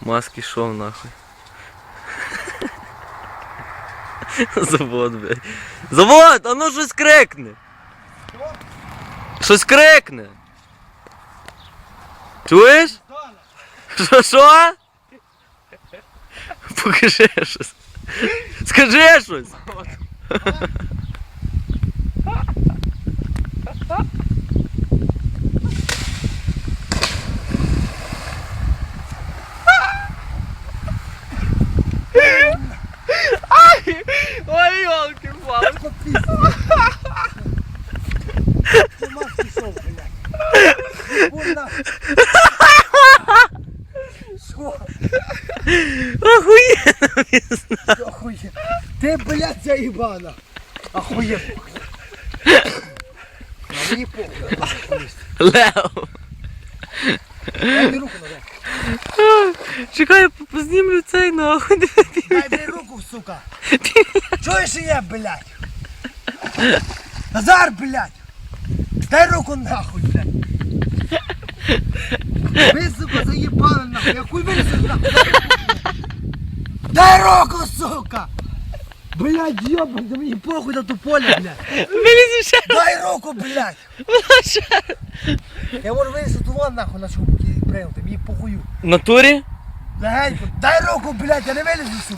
Маски шов нахуй. Завод, блядь. Завод, а ну щось крикне. Щось крикне. Чуєш? Що, що? Покажи щось. Скажи щось. Вона. Що? Охуєнно, не знаю. Охує. Ти, блядь, заїбана. Охує. А Мені похуй. Лео. Дай мені руку надай. Чекай, я познімлю цей нахуй. Дай мені руку, сука. Чуєш я, блядь? Назар, блядь. Дай руку нахуй. Ви, сука, заїбали нахуй. Я хуй вилізу нахуй. Дай руку, сука. Блядь, ёбан, да мені похуй на ту поле, блядь. Вилізь ще. Дай руку, блядь. Я можу вилізти ту вон нахуй на чому прийняти, мені похую. В натурі? Легенько, дай руку, блядь, я не вилізу, сука.